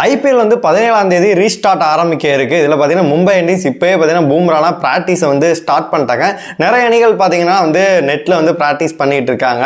IPL வந்து பதினேழாம் தேதி ரீஸ்டார்ட் ஆரம்பிக்க இருக்கு. இதில் பார்த்தீங்கன்னா மும்பை இந்தியன்ஸ் இப்போயே பார்த்தீங்கன்னா பூம்ராலாம் ப்ராக்டிஸை வந்து ஸ்டார்ட் பண்ணிட்டாங்க. நிறைய அணிகள் பார்த்தீங்கன்னா வந்து நெட்டில் வந்து ப்ராக்டிஸ் பண்ணிட்டு இருக்காங்க.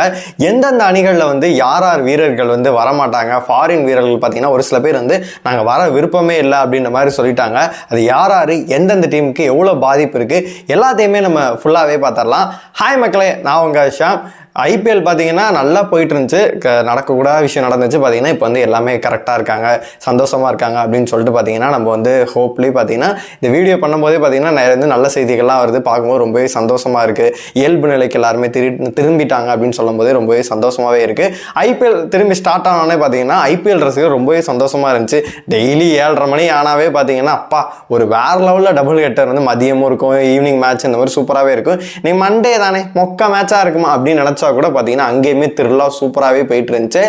எந்தெந்த அணிகளில் வந்து யார் யார் வீரர்கள் வந்து வரமாட்டாங்க? ஃபாரின் வீரர்கள் பார்த்தீங்கன்னா ஒரு சில பேர் வந்து நாங்கள் வர விருப்பமே இல்லை அப்படின்ற மாதிரி சொல்லிட்டாங்க. அது யார் யார் எந்தெந்த டீமுக்கு எவ்வளோ பாதிப்பு இருக்குது எல்லாத்தையுமே நம்ம ஃபுல்லாகவே பார்த்துடலாம் ஹாய் மக்களே நான் உங்கள் ஷாம் ஐபிஎல் பார்த்தீங்கன்னா நல்லா போயிட்டு இருந்துச்சு க- நடக்கக்கூடாத விஷயம் நடந்துச்சு. பார்த்தீங்கன்னா இப்போ வந்து எல்லாமே கரெக்டாக இருக்காங்க சந்தோஷமாக இருக்காங்க அப்படின்னு சொல்லிட்டு பார்த்தீங்கன்னா நம்ம வந்து ஹோப்லி பார்த்தீங்கன்னா இந்த வீடியோ பண்ணும்போதே பார்த்தீங்கன்னா நிறைய நல்ல செய்திகள்லாம் வருது. பார்க்கும்போது ரொம்பவே சந்தோஷமாக இருக்குது இயல்பு நிலைக்கு எல்லாருமே திரு திரும்பிட்டாங்க அப்படின்னு சொல்லும்போதே ரொம்பவே சந்தோஷமாகவே இருக்குது ஐபிஎல் திரும்பி ஸ்டார்ட் ஆனோடனே பார்த்தீங்கன்னா ஐபிஎல் ரசிகர் ரொம்பவே சந்தோஷமாக இருந்துச்சு. டெய்லி ஏழரை மணி ஆனாவே பார்த்தீங்கன்னா அப்பா ஒரு வேறு லெவலில் டபுள் ஹெட்டர் வந்து மதியமும் இருக்கும் ஈவினிங் மேட்ச் இந்த மாதிரி சூப்பராகவே இருக்கும். நீ மண்டே தானே மொக்க மேட்சாக இருக்குமா அப்படின்னு நினச்சா கூட பார்த்தீங்கன்னா அங்கேயுமே திருவிழா சூப்பராகவே போயிட்டு இருந்துச்சு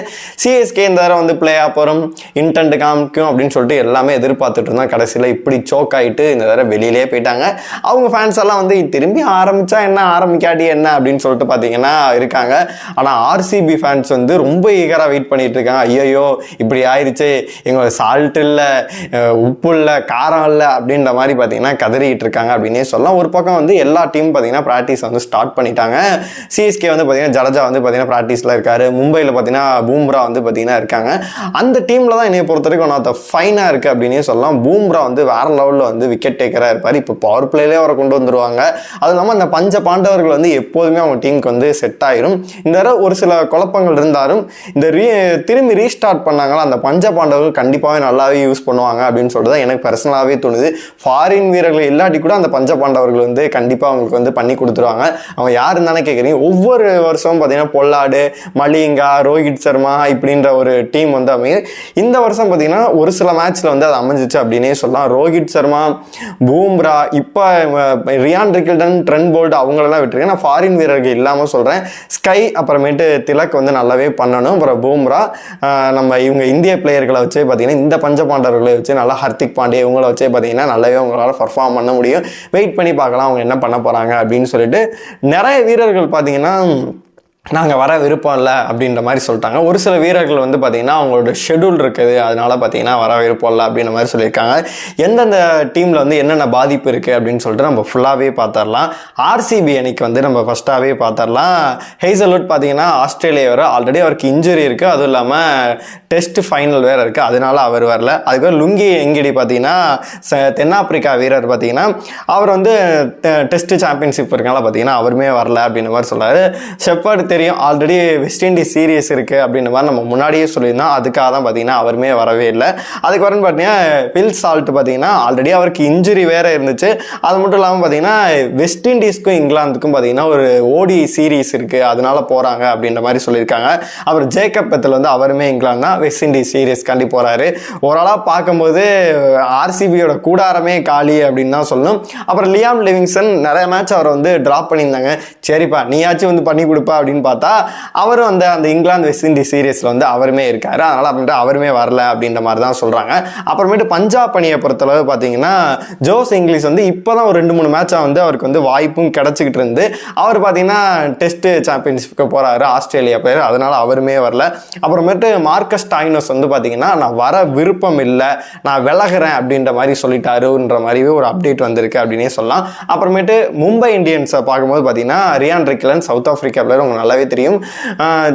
சிஎஸ்கே இந்த தடவை வந்து பிளே ஆஃப் வரும் இன்டென்ட் காமிக்கும் அப்படின்னு சொல்லிட்டு எல்லாமே எதிர்பார்த்துட்டு இருந்தா கடைசியில் இப்படி சோக் ஆகிட்டு இந்த தடவை வெளியிலே போயிட்டாங்க. அவங்க ஃபேன்ஸ் எல்லாம் வந்து திரும்பி ஆரம்பிச்சா என்ன? ஆரம்பிக்காட்டி என்ன? அப்படின்னு சொல்லிட்டு பார்த்தீங்கன்னா இருக்காங்க. ஆனால் ஆர்சிபி ஃபேன்ஸ் வந்து ரொம்ப ஈகராக வெயிட் பண்ணிட்டு இருக்காங்க. ஐயோ இப்படி ஆயிடுச்சு எங்க சால்ட் இல்லை உப்பு இல்லை காரம் இல்லை அப்படின்ற மாதிரி பார்த்தீங்கன்னா கதறிட்டு இருக்காங்க அப்படின்னே சொல்லலாம். ஒரு பக்கம் வந்து எல்லா டீம் பார்த்தீங்கன்னா ப்ராக்டிஸ் வந்து ஸ்டார்ட் பண்ணிட்டாங்க. சிஎஸ்கே வந்து பார்த்தீங்கன்னா ஜடேஜா வந்து பார்த்தீங்கன்னா ப்ராக்டிஸில் இருக்காரு. மும்பையில் பார்த்தீங்கன்னா பூம்ரா வந்து பார்த்தீங்கன்னா இருக்காங்க. அந்த டீமில் தான் என்னைய பொறுத்த வரைக்கும் ஒன் ஆஃப் த ஃபைனாக இருக்குது அப்படின்னே சொல்லலாம். பூம்ரா வந்து வேற லெவலில் வந்து விக்கெட் டேக்கராக இருப்பார். இப்போ பவர் பிளேலே அவரை கொண்டு வந்துருவாங்க. அது இல்லாமல் அந்த பஞ்ச பாண்டவர்கள் வந்து எப்போதுமே அவங்க டீமுக்கு வந்து செட் ஆயிரும். இந்த தடவை ஒரு சில குழப்பங்கள் இருந்தாலும் இந்த ரீ திரும்பி ரீஸ்டார்ட் பண்ணாங்களா அந்த பஞ்ச பாண்டவர்கள் கண்டிப்பாகவே நல்லாவே யூஸ் பண்ணுவாங்க அப்படின்னு சொல்லிட்டு தான் எனக்கு பர்சனலாகவே தோணுது. ஃபாரின் வீரர்கள் இல்லாட்டி கூட அந்த பஞ்ச பாண்டவர்கள் வந்து கண்டிப்பாக அவங்களுக்கு வந்து பண்ணி கொடுத்துருவாங்க. அவங்க யாருன்னு தானே கேட்குறீங்க ஒவ்வொரு வருஷம் பார்த்தீங்கன்னா பொல்லாடு மலிங்கா ரோஹித் சர்மா இப்படின்ற ஒரு டீம் வந்து அமையுது. இந்த வருஷம் பார்த்தீங்கன்னா ஒரு சில மேட்ச்சில் வந்து அது அமைஞ்சிச்சு அப்படின்னே சொல்லலாம். ரோஹித் சர்மா பூம்ரா இப்போ ரியான் ரிக்கில்டன் ட்ரெண்ட் போல்ட் அவங்களெல்லாம் விட்டுருக்கேன் நான் ஃபாரின் வீரர்கள் இல்லாமல் சொல்கிறேன் ஸ்கை அப்புறமேட்டு திலக் வந்து நல்லாவே பண்ணணும். அப்புறம் பூம்ரா நம்ம இவங்க இந்திய பிளேயர்களை வச்சே பார்த்தீங்கன்னா இந்த பஞ்ச பாண்டவர்களை வச்சு நல்லா ஹர்திக் பாண்டே இவங்கள வச்சே பார்த்தீங்கன்னா நல்லாவே அவங்களால பர்ஃபார்ம் பண்ண முடியும். வெயிட் பண்ணி பார்க்கலாம். அவங்க என்ன பண்ண போகிறாங்க அப்படின்னு சொல்லிட்டு நிறைய வீரர்கள் பார்த்தீங்கன்னா நாங்கள் வர விருப்பம் இல்லை அப்படின்ற மாதிரி சொல்லிட்டாங்க. ஒரு சில வீரர்கள் வந்து பார்த்தீங்கன்னா அவங்களோட ஷெடியூல் இருக்குது. அதனால பார்த்தீங்கன்னா வர விருப்பம் இல்லை அப்படின்ற மாதிரி சொல்லியிருக்காங்க. எந்தெந்த டீமில் வந்து என்னென்ன பாதிப்பு இருக்குது அப்படின்னு சொல்லிட்டு நம்ம ஃபுல்லாகவே பார்த்துடலாம் ஆர்சிபி அணிக்கு வந்து நம்ம ஃபஸ்ட்டாகவே பார்த்துடலாம் ஹெய்சலுட் பார்த்தீங்கன்னா ஆஸ்திரேலியா வர ஆல்ரெடி அவருக்கு இன்ஜுரி இருக்குது அதுவும் இல்லாமல் டெஸ்ட் ஃபைனல் வேறு இருக்குது அதனால அவர் வரல. அதுக்கப்புறம் லுங்கி எங்கிடி பார்த்தீங்கன்னா ச- தென்னாப்பிரிக்கா வீரர் பார்த்தீங்கன்னா அவர் வந்து டெஸ்ட் சாம்பியன்ஷிப் இருக்கனால பார்த்தீங்கன்னா அவருமே வரல அப்படின்ற மாதிரி சொல்கிறார் ஷெப்பர்ட் தெரியும். ஆல்ரெடி வெஸ்ட் இண்டீஸ் சீரியஸ் இருக்குது அப்படின்ற மாதிரி நம்ம முன்னாடியே சொல்லியிருந்தோம் அதுக்காக தான் பார்த்தீங்கன்னா அவருமே வரவே இல்லை. அதுக்கு வரன்னு பார்த்தீங்கன்னா பில் சால்ட் பார்த்தீங்கன்னா ஆல்ரெடி அவருக்கு இன்ஜுரி வேற இருந்துச்சு. அது மட்டும் இல்லாமல் பார்த்தீங்கன்னா வெஸ்ட் இண்டீஸ்க்கும் இங்கிலாந்துக்கும் பார்த்தீங்கன்னா ஒரு ஓடி சீரீஸ் இருக்குது அதனால போகிறாங்க அப்படின்ற மாதிரி சொல்லியிருக்காங்க. அப்புறம் ஜேக்கப் பத்தில் வந்து அவருமே இங்கிலாந்து தான். வெஸ்ட் இண்டீஸ் சீரீஸ்க்காண்டி போகிறாரு ஓரளவு பார்க்கும்போது ஆர்சிபியோட கூடாரமே காலி அப்படின்னு தான் சொல்லணும். அப்புறம் லியாம் லிவிங்சன் நிறைய மேட்ச் அவரை வந்து ட்ராப் பண்ணியிருந்தாங்க. சரிப்பா நீயாச்சும் வந்து பண்ணி கொடுப்பா அப்படின்னு பார்த்தா அவரும் வந்து அந்த இங்கிலாந்து வெஸ்ட் இண்டீஸ் சீரீஸில் வந்து அவருமே இருக்கார். அதனால் அப்படின்ட்டு அவருமே வரல அப்படின்ற மாதிரி தான் சொல்கிறாங்க அப்புறமேட்டு பஞ்சாப் அணியை பொறுத்தளவு பார்த்தீங்கன்னா ஜோஸ் இங்கிலீஷ் வந்து இப்போ தான் ஒரு ரெண்டு மூணு மேட்சாக வந்து அவருக்கு வந்து வாய்ப்பும் கிடச்சிக்கிட்டு இருந்து அவர் பார்த்தீங்கன்னா டெஸ்ட் சாம்பியன்ஷிப்புக்கு போகிறாரு ஆஸ்திரேலியா பேர் அதனால் அவருமே வரல. அப்புறமேட்டு மார்க்கஸ் டாயினோஸ் வந்து பார்த்தீங்கன்னா நான் வர விருப்பம் இல்லை. நான் விலகுறேன் அப்படின்ற மாதிரி சொல்லிட்டாருன்ற மாதிரியே ஒரு அப்டேட் வந்திருக்கு அப்படின்னே சொல்லலாம். அப்புறமேட்டு மும்பை இந்தியன்ஸை பார்க்கும்போது பார்த்தீங்கன்னா Ryan Rickelton South Africa player உங்களுக்கு நல்லாவே தெரியும்.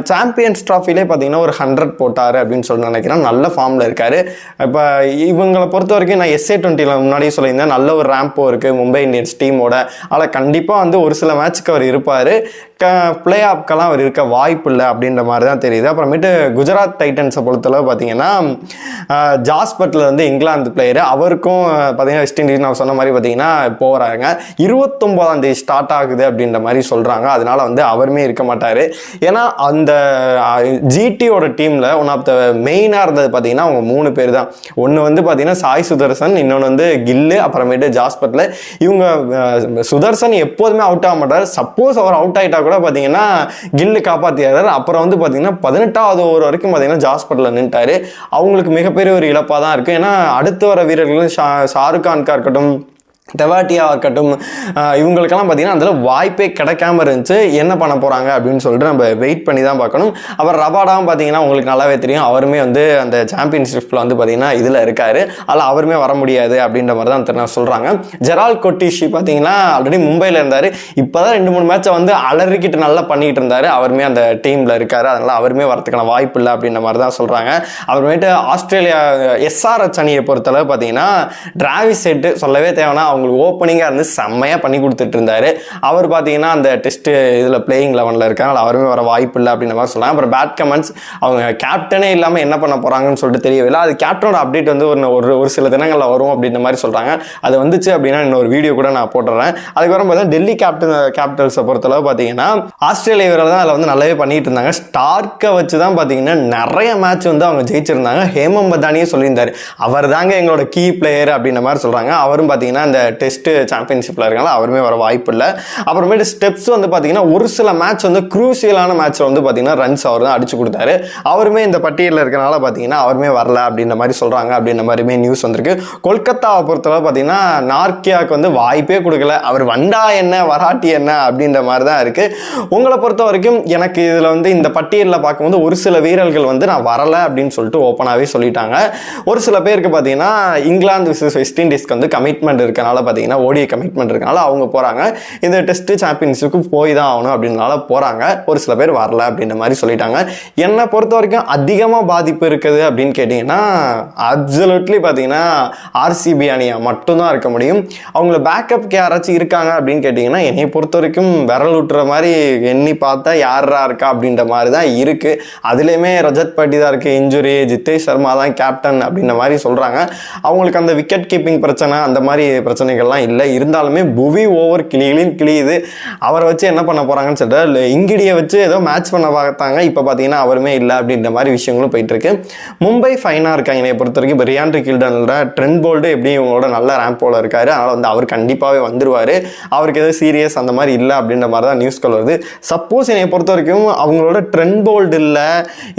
சாம்பியன்ஸ் ட்ராஃபிலே பார்த்தீங்கன்னா ஒரு ஹண்ட்ரட் போட்டார் அப்படின்னு சொல்லி நினைக்கிறேன். நல்ல ஃபார்மில் இருக்கார். இப்போ இவங்களை பொறுத்த வரைக்கும் நான் எஸ்ஏ டுவெண்ட்டியில் முன்னாடியே சொல்லியிருந்தேன். நல்ல ஒரு ரேம்போ இருக்குது மும்பை இந்தியன்ஸ் டீமோட அதில் கண்டிப்பாக வந்து ஒரு சில மேட்ச்க்கு அவர் இருப்பார். க பிளே ஆப்க்கெல்லாம் அவர் இருக்க வாய்ப்பு இல்லை அப்படின்ற மாதிரி தான் தெரியுது. அப்புறமேட்டு குஜராத் டைட்டன்ஸை பொறுத்தளவு பார்த்தீங்கன்னா ஆஹ், ஜாஸ் பட்லர் வந்து இங்கிலாந்து பிளேயர் அவருக்கும் பார்த்தீங்கன்னா வெஸ்ட் இண்டீஸ் நான் சொன்ன மாதிரி பார்த்தீங்கன்னா போகிறாங்க இருபத்தொம்போதாம் தேதி ஸ்டார்ட் ஆகுது அப்படின்ற மாதிரி சொல்கிறாங்க அதனால் வந்து அவருமே இருக்க மாட்டார். ஏன்னா அந்த ஜிடியோட டீமில் ஒன் ஆஃப் த மெயினாக இருந்தது பார்த்தீங்கன்னா அவங்க மூணு பேர் தான். ஒன்று வந்து பார்த்தீங்கன்னா சாய் சுதர்சன் இன்னொன்று வந்து கில்லு அப்புறமேட்டு ஜாஸ்பத்தில் இவங்க சுதர்சன் எப்போதுமே அவுட் ஆக மாட்டார். சப்போஸ் அவர் அவுட் ஆகிட்டா கூட பார்த்தீங்கன்னா கில்லு காப்பாற்றியாரு அப்புறம் வந்து பார்த்தீங்கன்னா பதினெட்டாவது ஓவர் வரைக்கும் பார்த்தீங்கன்னா ஜாஸ்பட்டில் நின்ட்டார் அவங்களுக்கு மிகப்பெரிய ஒரு இழப்பாக தான் இருக்குது ஏன்னா அடுத்து வர வீரர்கள் ஷா ஷாருக் கான்காக இருக்கட்டும் தெவாட்டியாக இருக்கட்டும் இவங்களுக்கெல்லாம் பார்த்தீங்கன்னா அதில் வாய்ப்பே கிடைக்காம இருந்துச்சு. என்ன பண்ண போகிறாங்க அப்படின்னு சொல்லிட்டு நம்ம வெயிட் பண்ணி தான் பார்க்கணும். அப்புறம் ரபாடாவும் பார்த்தீங்கன்னா உங்களுக்கு நல்லாவே தெரியும். அவருமே வந்து அந்த சாம்பியன்ஷிப்பில் வந்து பார்த்தீங்கன்னா இதில் இருக்கார். அதில் அவருமே வர முடியாது அப்படின்ற மாதிரி தான் தெரி- சொல்கிறாங்க ஜெரால் கொட்டிஷி பார்த்தீங்கன்னா ஆல்ரெடி மும்பையில் இருந்தார். இப்போ தான் ரெண்டு மூணு மேட்சை வந்து அலறிக்கிட்டு நல்லா பண்ணிகிட்டு இருந்தார். அவருமே அந்த டீமில் இருக்கார். அதனால் அவருமே வரத்துக்கான வாய்ப்பு இல்லை அப்படின்ற மாதிரி தான் சொல்கிறாங்க அப்புறமேட்டு ஆஸ்திரேலியா எஸ்ஆர்எச் அணியை பொறுத்தளவு பார்த்தீங்கன்னா டிராவிஸ் செட்டு சொல்லவே தேவைன்னா அவங்க அவங்களுக்கு ஓப்பனிங்காக இருந்து செம்மையாக பண்ணி கொடுத்துட்டு இருந்தாரு. அவர் பார்த்தீங்கன்னா அந்த டெஸ்ட் இதில் பிளேயிங் லெவனில் இருக்காங்க அவருமே வர வாய்ப்பு இல்லை அப்படின்ற மாதிரி சொல்லலாம் அப்புறம் பேட் கமெண்ட்ஸ் அவங்க கேப்டனே இல்லாமல் என்ன பண்ண போகிறாங்கன்னு சொல்லிட்டு தெரியவில்லை. அது கேப்டனோட அப்டேட் வந்து ஒரு ஒரு ஒரு சில தினங்களில் வரும் அப்படின்ற மாதிரி சொல்கிறாங்க அது வந்துச்சு அப்படின்னா இன்னொரு வீடியோ கூட நான் போட்டுறேன். அதுக்கப்புறம் பார்த்தீங்கன்னா டெல்லி கேப்டன் கேபிட்டல்ஸை பொறுத்தளவு பார்த்தீங்கன்னா ஆஸ்திரேலியா வீரர் தான் அதில் வந்து நல்லாவே பண்ணிட்டு இருந்தாங்க. ஸ்டார்க்கை வச்சு தான் பார்த்தீங்கன்னா நிறைய மேட்ச் வந்து அவங்க ஜெயிச்சிருந்தாங்க. ஹேமம் பதானியே சொல்லியிருந்தாரு. அவர் தாங்க எங்களோட கீ பிளேயர் அப்படின்ற மாதிரி சொல்கிறாங்க அவரும் பார்த்தீங்கன்னா அந்த டெஸ்ட்டு சாம்பியன்ஷிப்பில் இருக்காங்க அவருமே வர வாய்ப்பு இல்லை. அப்புறமேட்டு ஸ்டெப்ஸ் வந்து பார்த்தீங்கன்னா ஒரு சில மேட்ச் வந்து குரூசியலான மேட்ச்சில் வந்து பார்த்தீங்கன்னா ரன்ஸ் அவர் தான் அடிச்சு கொடுத்தாரு. அவருமே இந்த பட்டியலில் இருக்கனால பார்த்தீங்கன்னா அவருமே வரல அப்படின்ற மாதிரி சொல்கிறாங்க அப்படின்ற மாதிரிமே நியூஸ் வந்திருக்கு. கொல்கத்தாவை பொறுத்தளவு பார்த்தீங்கன்னா நார்க்கியாவுக்கு வந்து வாய்ப்பே கொடுக்கல. அவர் வந்தா என்ன வராட்டி என்ன அப்படின்ற மாதிரி தான் இருக்குது உங்களை பொறுத்த வரைக்கும் எனக்கு இதில் வந்து இந்த பட்டியலில் பார்க்கும்போது ஒரு சில வீரர்கள் வந்து நான் வரலை அப்படின்னு சொல்லிட்டு ஓப்பனாகவே சொல்லிட்டாங்க. ஒரு சில பேருக்கு பார்த்தீங்கன்னா இங்கிலாந்து விசஸ் வெஸ்ட் இண்டீஸ்க்கு வந்து கமிட்மெண்ட் இருக்கனால பார்த்தீங்கன்னா ஓடிய கமிட்மெண்ட் இருக்கனால அவங்க போகிறாங்க இந்த டெஸ்ட் சாம்பியன்ஷிப்புக்கு போய் தான் ஆகணும் அப்படின்னால போகிறாங்க ஒரு சில பேர் வரல அப்படின்ற மாதிரி சொல்லிட்டாங்க. என்னை பொறுத்த வரைக்கும் அதிகமாக பாதிப்பு இருக்குது அப்படின்னு கேட்டிங்கன்னா அப்சலூட்லி பார்த்தீங்கன்னா ஆர்சிபி அணியாக மட்டும்தான் இருக்க முடியும். அவங்கள பேக்கப்க்கு யாராச்சும் இருக்காங்க அப்படின்னு கேட்டிங்கன்னா என்னை பொறுத்த வரைக்கும் விரல் விட்டுற மாதிரி எண்ணி பார்த்தா யாரா இருக்கா அப்படின்ற மாதிரி தான் இருக்குது அதுலேயுமே ரஜத் பட்டி தான் இருக்குது இன்ஜுரி ஜித்தேஷ் சர்மா தான் கேப்டன் அப்படின்ற மாதிரி சொல்கிறாங்க அவங்களுக்கு அந்த விக்கெட் கீப்பிங் பிரச்சனை அந்த மாதிரி பிரச்சனை பிரச்சனைகள்லாம் இல்லை. இருந்தாலுமே புவி ஓவர் கிளிகளின் கிளியுது அவரை வச்சு என்ன பண்ண போகிறாங்கன்னு சொல்லிட்டு இங்கிடியை வச்சு ஏதோ மேட்ச் பண்ண பார்த்தாங்க. இப்போ பார்த்தீங்கன்னா அவருமே இல்லை அப்படின்ற மாதிரி விஷயங்களும் போயிட்டுருக்கு. மும்பை ஃபைனாக இருக்காங்க என்னை பொறுத்த வரைக்கும் இப்போ ரியான் கில்டனில் ட்ரெண்ட் போல்டு எப்படி இவங்களோட நல்ல ரேம்போல இருக்காரு. அதனால் வந்து அவர் கண்டிப்பாகவே வந்துருவார். அவருக்கு எதுவும் சீரியஸ் அந்த மாதிரி இல்லை அப்படின்ற மாதிரி தான் நியூஸ்கள் வருது. சப்போஸ் என்னை பொறுத்த வரைக்கும் அவங்களோட ட்ரெண்ட் போல்டு இல்லை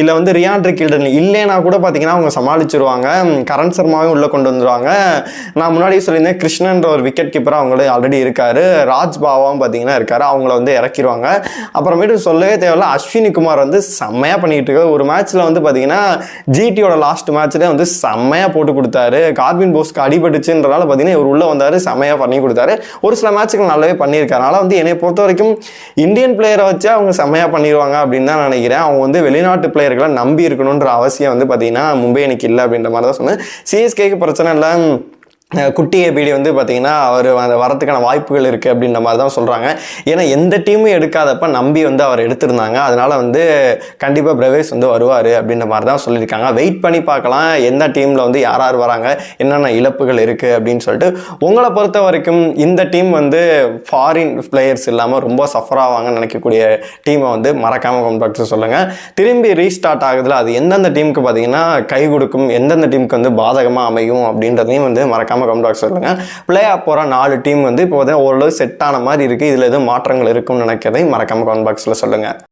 இல்லை வந்து ரியாண்ட்ரி கில்டன் இல்லைன்னா கூட பார்த்தீங்கன்னா அவங்க சமாளிச்சிருவாங்க. கரண் சர்மாவையும் உள்ளே கொண்டு வந்துருவாங்க. நான் முன்னாடியே சொல்லியிருந்தேன் கிருஷ்ணன் கிருஷ்ணன்ற ஒரு விக்கெட் கீப்பராக அவங்களே ஆல்ரெடி இருக்காரு. ராஜ் பாவாவும் பார்த்தீங்கன்னா இருக்காரு. அவங்கள வந்து இறக்கிடுவாங்க அப்புறமேட்டு சொல்லவே தேவையில்ல அஸ்வினி குமார் வந்து செம்மையாக பண்ணிட்டு இருக்காரு. ஒரு மேட்ச்சில் வந்து பார்த்தீங்கன்னா ஜிடியோட லாஸ்ட் மேட்ச்லேயே வந்து செம்மையாக போட்டு கொடுத்தாரு. கார்பின் போஸ்க்கு அடிபட்டுச்சுன்றனால பார்த்தீங்கன்னா இவர் உள்ளே வந்தார் செம்மையாக பண்ணி கொடுத்தாரு. ஒரு சில மேட்ச்சுக்கு நல்லாவே பண்ணியிருக்காரு. அதனால் வந்து என்னை பொறுத்த வரைக்கும் இந்தியன் பிளேயரை வச்சு அவங்க செம்மையாக பண்ணிடுவாங்க அப்படின்னு தான் நினைக்கிறேன். அவங்க வந்து வெளிநாட்டு பிளேயர்களை நம்பி இருக்கணுன்ற அவசியம் வந்து பார்த்தீங்கன்னா மும்பை எனக்கு இல்லை அப்படின்ற மாதிரி தான் சொன்னேன் சிஎஸ்கேக்கு பிரச்சனை இல்லை. குட்டி ஏபிடி வந்து பார்த்தீங்கன்னா அவர் அந்த வரத்துக்கான வாய்ப்புகள் இருக்குது அப்படின்ற மாதிரி தான் சொல்கிறாங்க ஏன்னா எந்த டீமும் எடுக்காதப்ப நம்பி வந்து அவர் எடுத்திருந்தாங்க. அதனால் வந்து கண்டிப்பாக பிரவேஸ் வந்து வருவார் அப்படின்ற மாதிரி தான் சொல்லியிருக்காங்க. வெயிட் பண்ணி பார்க்கலாம். எந்த டீமில் வந்து யார் யார் வராங்க? என்னென்ன இழப்புகள் இருக்குது அப்படின்னு சொல்லிட்டு. உங்களை பொறுத்த வரைக்கும் இந்த டீம் வந்து ஃபாரின் பிளேயர்ஸ் இல்லாமல் ரொம்ப சஃபர் ஆவாங்கன்னு நினைக்கக்கூடிய டீமை வந்து மறக்காமல் கொண்டாட்டு சொல்லுங்கள் திரும்பி ரீஸ்டார்ட் ஆகுதுல அது எந்தெந்த டீமுக்கு பார்த்தீங்கன்னா கை கொடுக்கும் எந்தெந்த டீமுக்கு வந்து பாதகமாக அமையும் அப்படின்றதையும் வந்து மறக்காமல் கமெண்ட் பாக்ஸ் சொல்லுங்கள் பிளே ஆஃப் போகிற நாலு டீம் வந்து இப்போ ஓரளவு செட் ஆன மாதிரி இருக்குது இதில் எதுவும் மாற்றங்கள் இருக்கும்னு நினைக்கிறதையும் மறக்காமல் கமெண்ட் பாக்ஸில் சொல்லுங்கள்